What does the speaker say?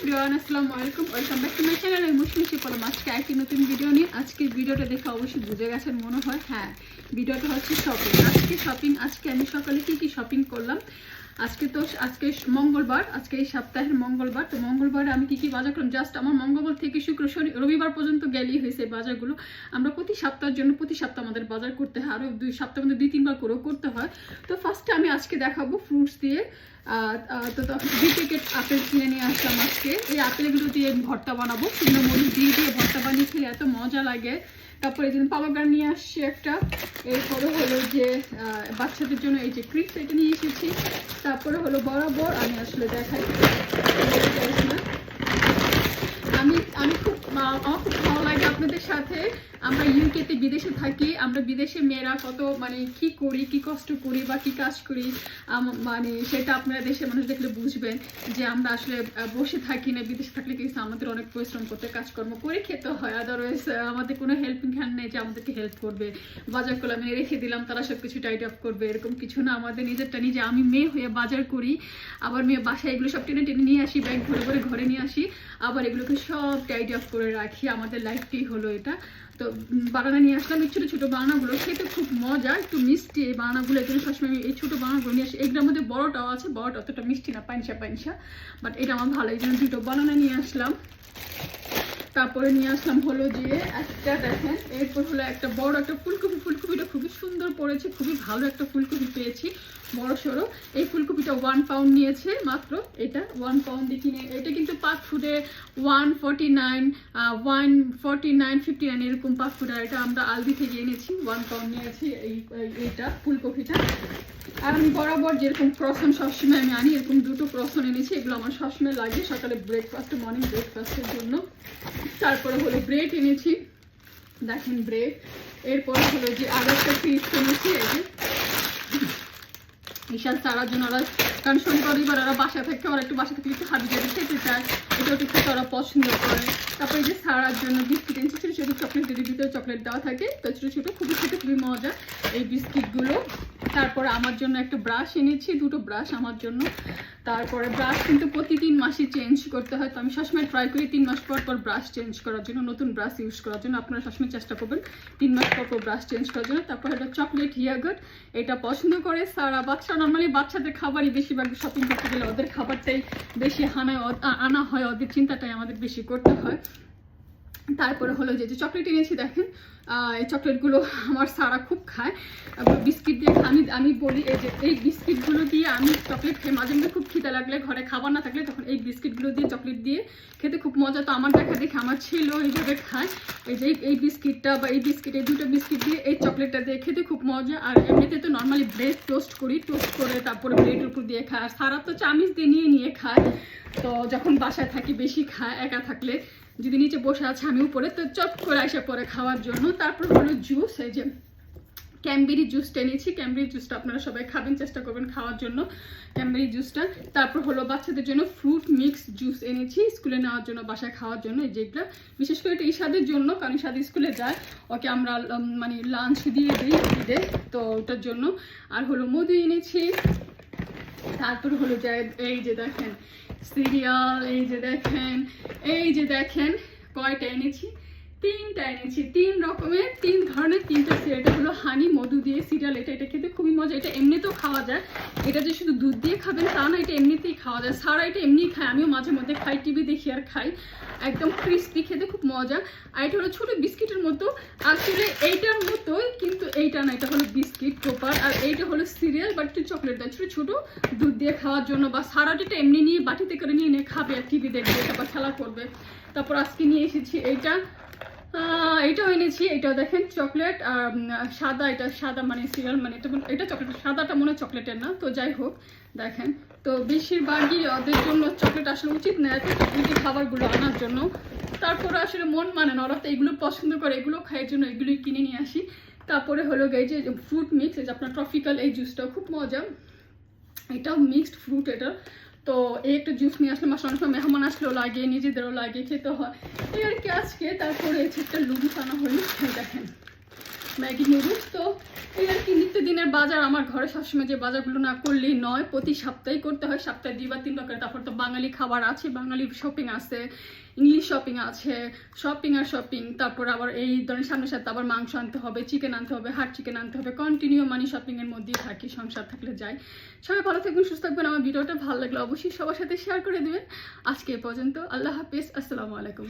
Everyone আসসালামু আলাইকুম। Welcome back to my channel. আমি মুশমিশি পড়লাম আজকে একটি নতুন ভিডিও নিয়ে। আজকের ভিডিওটা দেখে অবশ্যই বুঝে গেছেন, মনে হয়। হ্যাঁ ভিডিওটা হচ্ছে শপিং আজকে শপিং আজকে আমি সকালে কি কি শপিং করলাম? আজকে তো, আজকে মঙ্গলবার, আজকে এই সপ্তাহের মঙ্গলবার। তো মঙ্গলবারে আমি কি কি বাজার করলাম? জাস্ট আমার মঙ্গলবার থেকে শুক্র, শনি, রবিবার পর্যন্ত গেলেই হয়েছে বাজারগুলো। আমরা প্রতি সপ্তাহের জন্য, প্রতি সপ্তাহ আমাদের বাজার করতে হয়। আরও দুই সপ্তাহ মধ্যে দুই, তিনবার করেও করতে হয়। তো ফার্স্টে আমি আজকে দেখাবো ফ্রুটস দিয়ে। তো তখন দুই প্যাকেট আপেল কিনে নিয়ে আসলাম আজকে। এই আপেলগুলো দিয়ে ভর্তা বানাবো, শুকনো মরিচ দিয়ে দিয়ে ভর্তা বানিয়ে খেলে এত মজা লাগে। তারপরে এই জন্য পাওয়াগার নিয়ে আসছি একটা। এরপরে হলো যে বাচ্চাদের জন্য এই যে ক্রিপস এটা নিয়ে এসেছি। তারপরে হলো বরাবর আমি আসলে দেখাই। আমি আমি খুব আমার খুব ভালো লাগে আপনাদের সাথে। আমরা ইউকেতে বিদেশে থাকি, আমরা বিদেশে মেয়েরা কত মানে কি করি, কি কষ্ট করি বা কি কাজ করি মানে সেটা আপনারা দেশের মানুষ দেখলে বুঝবেন যে আমরা আসলে বসে থাকি না, বিদেশে থাকলে কিন্তু আমাদের অনেক পরিশ্রম করতে, কাজকর্ম করে খেতে হয়। আদারওয়াইজ আমাদের কোনো হেল্পিং হ্যান্ড নেই যে আমাদেরকে হেল্প করবে। বাজার করলে আমি রেখে দিলাম, তারা সব কিছু টাইট আপ করবে, এরকম কিছু না। আমাদের নিজেরটা নিজে, আমি মেয়ে হয়ে বাজার করি, আবার মেয়ে বাসায় এগুলো সব টেনে টেনে নিয়ে আসি, ব্যাগ ভরে ভরে ঘরে নিয়ে আসি, আবার এগুলোকে সব টাইট আপ করে রাখি, আমাদের লাইফটি হলো এটা। তো বানানা নিয়ে আসলাম এই ছোটো ছোটো বানানাগুলো খেতে খুব মজা, একটু মিষ্টি এই বানানাগুলো এই জন্য সবসময় এই ছোটো বানানাগুলো নিয়ে আসি। এগুলোর মধ্যে বড়টাও আছে, বড়টা অতটা মিষ্টি না পাইনসা পাইনসা বাট এটা আমার ভালো, এই জন্য দুটো বানানা নিয়ে আসলাম। তারপরে নিয়ে আসলাম হলো যে একটা দেখেন, এরপর হলো একটা বড় একটা ফুলকপি। ফুলকপিটা খুবই সুন্দর পড়েছে, খুবই ভালো একটা ফুলকপি পেয়েছি, বড় সড়ো। এই ফুলকপিটা ওয়ান পাউন্ড নিয়েছে মাত্র, এটা ওয়ান পাউন্ডে কিনে, এটা কিন্তু পাক ফুডে one forty nine one forty nine fifty nine এরকম পাক ফুড, আর এটা আমরা আলদি থেকে এনেছি ওয়ান পাউন্ড নিয়েছি এই, এই- এইটা ফুলকপিটা। আর আমি বরাবর যেরকম ক্রসন সবসময় আমি আনি, এরকম দুটো ক্রসন এনেছি, এগুলো আমার সবসময় লাগে সকালে ব্রেকফাস্ট মর্নিং ব্রেকফাস্টের জন্য। তারপরে হলো ব্রেড এনেছি। দেখেন ব্রেড এরপরে হলো যে আরও একটা ফিস এনেছি, এই যে। বিশাল চারার জন্য ওরা কারণ শনিবার, রবিবার ওরা বাসা থেকে, ওরা একটু বাসা থেকে একটু হাবি জাবি খেতে চায়। এটা একটু খেতে ওরা পছন্দ করে। তারপরে যে সারার জন্য বিস্কিট এনেছি, ছোটো ছোটো চকলেট যদি ভিতরে চকলেট দেওয়া থাকে। তো ছোটো ছোটো, খুবই ছোটো খুবই মজা এই বিস্কিটগুলো তারপরে আমার জন্য একটা ব্রাশ এনেছি, দুটো ব্রাশ আমার জন্য। তারপরে ব্রাশ কিন্তু প্রতি তিন মাসে চেঞ্জ করতে হয়। তো আমি সবসময় ট্রাই করি তিন মাস পর পর ব্রাশ চেঞ্জ করার জন্য, নতুন ব্রাশ ইউজ করার জন্য। আপনারা সবসময় চেষ্টা করবেন তিন মাস পর পর ব্রাশ চেঞ্জ করার জন্য। তারপর এটা চকলেট হিয়াগার এটা পছন্দ করে সারা বাচ্চা। নর্মালি বাচ্চাদের খাবারই বেশিরভাগ শপিং করতে গেলে ওদের খাবারটাই বেশি হানায় আনা হয়, ওদের চিন্তাটাই আমাদের বেশি করতে হয়। তারপরে হলো যে চকলেট এনেছি দেখেন এই চকলেটগুলো আমার সারা খুব খায়। বিস্কিট দিয়ে আমি আমি বলি, এই যে, এই বিস্কিটগুলো দিয়ে আমি চকলেট খেয়ে মাঝে মাঝে খুব খিদে লাগলে ঘরে খাবার না থাকলে তখন এই বিস্কিটগুলো দিয়ে চকলেট দিয়ে খেতে খুব মজা। তো আমার দেখা দেখে আমার ছেলেও এইভাবে খায়। এই যে, এই- এই বিস্কিটটা বা এই বিস্কিট, এই দুটো বিস্কিট দিয়ে এই চকলেটটা দিয়ে খেতে খুব মজা। আর এমনিতে তো নর্মালি ব্রেড টোস্ট করি টোস্ট করে তারপরে ব্রেডের উপর দিয়ে খায়। আর সারা তো চামিচ দিয়ে নিয়ে নিয়ে খায়। তো যখন বাসায় থাকি, বেশি খায়, একা থাকলে যদি নিচে বসে আছে আমি উপরে, তো চট করে আসে পরে খাওয়ার জন্য। তারপর হলো জুস এই যে ক্যামবেরি জুসটা এনেছি। ক্যামবেরি জুসটা আপনারা সবাই খাবেন, চেষ্টা করবেন খাওয়ার জন্য ক্যামবেরি জুসটা তারপর হলো বাচ্চাদের জন্য ফ্রুট মিক্স জুস এনেছি স্কুলে নেওয়ার জন্য, বাসায় খাওয়ার জন্য, এই যেগুলো বিশেষ করে এটা ইশাদের জন্য, কারণ ইশাদ স্কুলে যায়, ওকে আমরা মানে লাঞ্চ দিয়ে দিই ঈদে, তো ওটার জন্য। আর হলো মধু এনেছি। তারপর হলো যে, এই যে দেখেন সিরিয়াল এই যে দেখেন এই যে দেখেন কয়টা এনেছি? তিনটা এনেছি, তিন রকমের, তিন ধরনের তিনটা সিরিয়াল এটা হলো হানি মধু দিয়ে সিরিয়াল এটা এটা খেতে খুবই মজা। এটা এমনিতেও খাওয়া যায়। এটা যে শুধু দুধ দিয়ে খাবেন, তা না, এটা এমনিতেই খাওয়া যায়। সারা এটা এমনি খায়। আমিও মাঝে মধ্যে খাই টিভি দেখি আর খাই। একদম ক্রিস্পি খেতে খুব মজা। আর এটা হলো ছোটো বিস্কিটের মতো। আসলে এইটার মতো কিন্তু এইটা না, এটা হলো বিস্কিট প্রপার আর এইটা হলো সিরিয়াল বাট একটু চকলেট দেয়। ছোটো ছোটো দুধ দিয়ে খাওয়ার জন্য বা সারাটিটা এমনি নিয়ে বাটিতে করে নিয়ে নিয়ে খাবে আর টিভি দেখবে, তারপর খেলা করবে। তারপর আজকে নিয়ে এসেছি এইটা। এটাও এনেছি, এটাও দেখেন চকলেট আর সাদা এটা, সাদা মানে সিরিয়াল মানে এটা এটা চকলেট সাদাটা মনে চকলেটের না, তো যাই হোক, দেখেন। তো বেশিরভাগই ওদের জন্য চকলেট আসলে উচিত না, এত চকলেটি খাবারগুলো আনার জন্য। তারপরে আসলে মন মানে না, ওরা তো এগুলো পছন্দ করে, এগুলো খাওয়ার জন্য এগুলোই কিনে নিয়ে আসি। তারপরে হলো এই যে ফ্রুট মিক্স আপনার ট্রফিক্যাল এই জুসটাও খুব মজা। এটাও মিক্সড ফ্রুট এটা। তো এই একটু জুস নিয়ে আসলে মাসে অনেক সময় মেহমান আসলেও লাগে, নিজেদেরও লাগে, খেতে হয়। এই আর কি আজকে, তারপরে এই একটা লুডুস আনা হলো দেখেন। Maggi noodles. তো এই আর কি নিত্যদিনের বাজার। আমার ঘরে সবসময় যে বাজারগুলো না করলেই নয়, প্রতি সপ্তাহেই করতে হয়, সপ্তাহে দুই বা তিনবার করে, তারপর তো বাঙালি খাবার আছে, বাঙালি শপিং আছে ইংলিশ শপিং আছে শপিং আর শপিং তারপর আবার এই ধরনের সামনে সাথে আবার মাংস আনতে হবে চিকেন আনতে হবে হাট চিকেন আনতে হবে কন্টিনিউ মানি শপিংয়ের মধ্যেই থাকি, সংসার থাকলে যাই। সবাই ভালো থাকবেন, সুস্থ থাকবেন, আমার ভিডিওটা ভালো লাগলে অবশ্যই সবার সাথে শেয়ার করে দেবেন। আজকে এ পর্যন্ত, আল্লাহ হাফিজ, আসসালামু আলাইকুম।